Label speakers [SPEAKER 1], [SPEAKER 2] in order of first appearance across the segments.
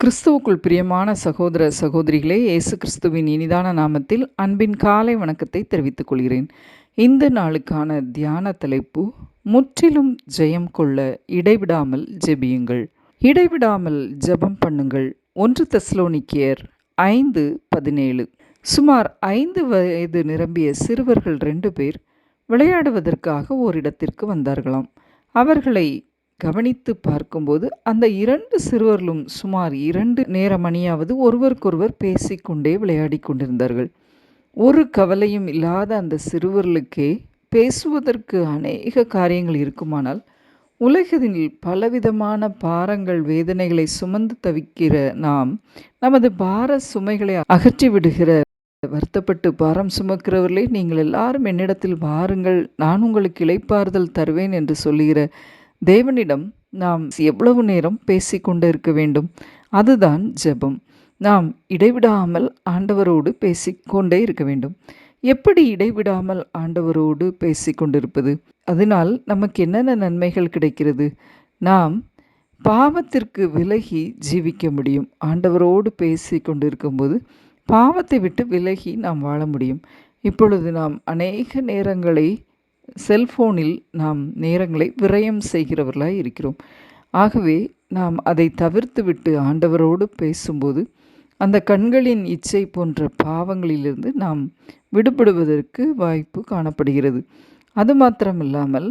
[SPEAKER 1] கிறிஸ்துவுக்குள் பிரியமான சகோதர சகோதரிகளே இயேசு கிறிஸ்துவின் இனிதான நாமத்தில் அன்பின் காலை வணக்கத்தை தெரிவித்துக் கொள்கிறேன். இந்த நாளுக்கான தியான தலைப்பு முற்றிலும் ஜெயம் கொள்ள இடைவிடாமல் ஜெபியுங்கள். இடைவிடாமல் ஜெபம் பண்ணுங்கள். ஒன்று தெஸ்லோனிக்கியர் ஐந்து பதினேழு. சுமார் ஐந்து வயது நிரம்பிய சிறுவர்கள் ரெண்டு பேர் விளையாடுவதற்காக ஓரிடத்திற்கு வந்தார்களாம். அவர்களை கவனித்து பார்க்கும்போது அந்த இரண்டு சிறுவர்களும் சுமார் இரண்டு நேர மணியாவது ஒருவருக்கொருவர் பேசிக்கொண்டே விளையாடி கொண்டிருந்தார்கள். ஒரு கவலையும் இல்லாத அந்த சிறுவர்களுக்கே பேசுவதற்கு அநேக காரியங்கள் இருக்குமானால் உலகத்தில் பலவிதமான பாரங்கள் வேதனைகளை சுமந்து தவிக்கிற நாம் நமது பார சுமைகளை அகற்றி விடுகிற வருத்தப்பட்டு பாரம் சுமக்கிறவர்களே நீங்கள் எல்லாரும் என்னிடத்தில் வாருங்கள் நான் உங்களுக்கு இளைப்பாறுதல் தருவேன் என்று சொல்லுகிற தேவனிடம் நாம் எவ்வளவு நேரம் பேசிக்கொண்டு இருக்க வேண்டும்? அதுதான் ஜெபம். நாம் இடைவிடாமல் ஆண்டவரோடு பேசிக்கொண்டே இருக்க வேண்டும். எப்படி இடைவிடாமல் ஆண்டவரோடு பேசிக்கொண்டிருப்பது? அதனால் நமக்கு என்னென்ன நன்மைகள் கிடைக்கிறது? நாம் பாவத்திற்கு விலகி ஜீவிக்க முடியும். ஆண்டவரோடு பேசி கொண்டிருக்கும்போது பாவத்தை விட்டு விலகி நாம் வாழ முடியும். இப்பொழுது நாம் அநேக நேரங்களை செல்ஃபோனில் நாம் நேரங்களை விரயம் செய்கிறவர்களாய் இருக்கிறோம். ஆகவே நாம் அதை தவிர்த்து விட்டு ஆண்டவரோடு பேசும்போது அந்த கண்களின் இச்சை போன்ற பாவங்களிலிருந்து நாம் விடுபடுவதற்கு வாய்ப்பு காணப்படுகிறது. அது மாத்திரமில்லாமல்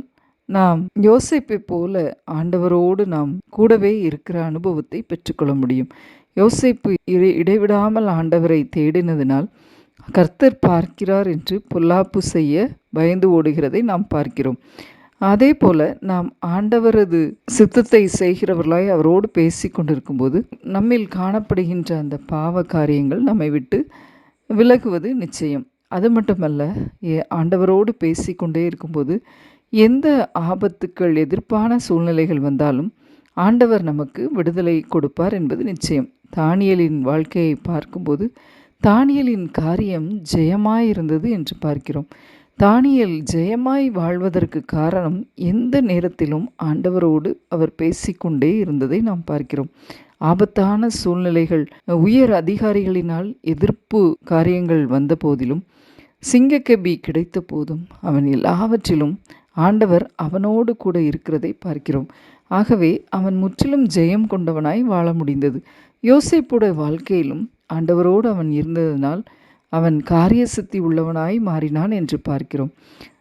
[SPEAKER 1] நாம் யோசிப்பை போல ஆண்டவரோடு நாம் கூடவே இருக்கிற அனுபவத்தை பெற்றுக்கொள்ள முடியும். யோசிப்பு இடைவிடாமல் ஆண்டவரை தேடினதினால் கர்த்தர் பார்க்கிறார் என்று பொல்லாப்பு செய்ய பயந்து ஓடுகிறதை நாம் பார்க்கிறோம். அதே போல நாம் ஆண்டவரது சித்தத்தை செய்கிறவர்களாய் அவரோடு பேசி கொண்டிருக்கும்போது நம்மில் காணப்படுகின்ற அந்த பாவ காரியங்கள் நம்மை விட்டு விலகுவது நிச்சயம். அது மட்டுமல்ல ஆண்டவரோடு பேசி கொண்டே இருக்கும்போது எந்த ஆபத்துக்கள் எதிர்ப்பான சூழ்நிலைகள் வந்தாலும் ஆண்டவர் நமக்கு விடுதலை கொடுப்பார் என்பது நிச்சயம். தானியலின் வாழ்க்கையை பார்க்கும்போது தானியலின் காரியம் ஜெயமாயிருந்தது என்று பார்க்கிறோம். தானியல் ஜெயமாய் வாழ்வதற்கு காரணம் எந்த நேரத்திலும் ஆண்டவரோடு அவர் பேசிக்கொண்டே இருந்ததை நாம் பார்க்கிறோம். ஆபத்தான சூழ்நிலைகள் உயர் அதிகாரிகளினால் எதிர்ப்பு காரியங்கள் வந்த போதிலும் சிங்கக்கபி கிடைத்த போதும் அவன் எல்லாவற்றிலும் ஆண்டவர் அவனோடு கூட இருக்கிறதை பார்க்கிறோம். ஆகவே அவன் முற்றிலும் ஜெயம் கொண்டவனாய் வாழ முடிந்தது. யோசிப்புடைய வாழ்க்கையிலும் ஆண்டவரோடு அவன் இருந்ததனால் அவன் காரிய சித்தி உள்ளவனாய் மாறினான் என்று பார்க்கிறோம்.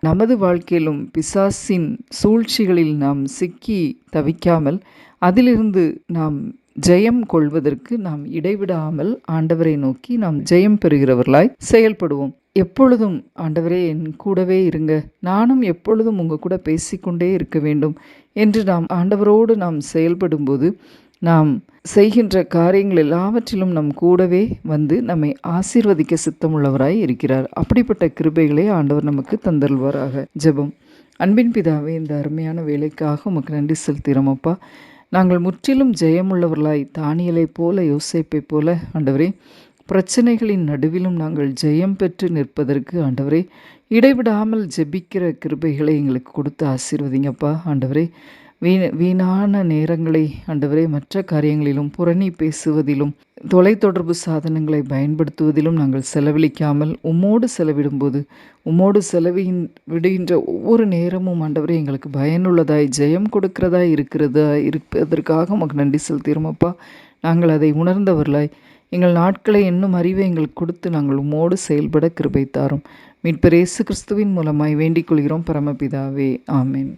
[SPEAKER 1] நமது வாழ்க்கையிலும் பிசாசின் சூழ்ச்சிகளில் நாம் சிக்கி தவிக்காமல் அதிலிருந்து நாம் ஜெயம் கொள்வதற்கு நாம் இடைவிடாமல் ஆண்டவரை நோக்கி நாம் ஜெயம் பெறுகிறவர்களாய் செயல்படுவோம். எப்பொழுதும் ஆண்டவரே என் கூடவே இருங்க. நானும் எப்பொழுதும் உங்கள் கூட பேசிக்கொண்டே இருக்க வேண்டும். என்று நாம் ஆண்டவரோடு நாம் செயல்படும்போது நாம் செய்கின்ற காரியங்கள் எல்லாவற்றிலும் நம் கூடவே வந்து நம்மை ஆசீர்வதிக்க சித்தமுள்ளவராய் இருக்கிறார். அப்படிப்பட்ட கிருபைகளை ஆண்டவர் நமக்கு தந்தல்வாராக ஜெபம். அன்பின் பிதாவே இந்த அருமையான வேலைக்காக உமக்கு நன்றி செலுத்துகிறோம் அப்பா. நாங்கள் முற்றிலும் ஜெயமுள்ளவர்களாய் தானியலைப் போல யோசிப்பை போல ஆண்டவரே. பிரச்சனைகளின் நடுவிலும் நாங்கள் ஜெயம் பெற்று நிற்பதற்கு ஆண்டவரே. இடைவிடாமல் ஜெபிக்கிற கிருபைகளை எங்களுக்கு கொடுத்து ஆசீர்வதிங்கப்பா ஆண்டவரே. வீண் வீணான நேரங்களை ஆண்டவரே மற்ற காரியங்களிலும் புறணி பேசுவதிலும் தொலைத்தொடர்பு சாதனங்களை பயன்படுத்துவதிலும் நாங்கள் செலவழிக்காமல் உம்மோடு செலவிடும்போது உம்மோடு செலவின் விடுகின்ற ஒவ்வொரு நேரமும் ஆண்டவரே எங்களுக்கு பயனுள்ளதாய் ஜெயம் கொடுக்கிறதாய் இருக்கிறதா இருப்பதற்காக உமக்கு நன்றி செலுத்திடுமப்பா நாங்கள் அதை உணர்ந்தவர்களாய் எங்கள் நாட்களை இன்னும் அறிவை எங்களுக்கு கொடுத்து நாங்கள் உம்மோடு செயல்பட கிருபை தாரும். இயேசு கிறிஸ்துவின் மூலமாய் வேண்டிக் கொள்கிறோம் பரமபிதாவே. ஆமேன்.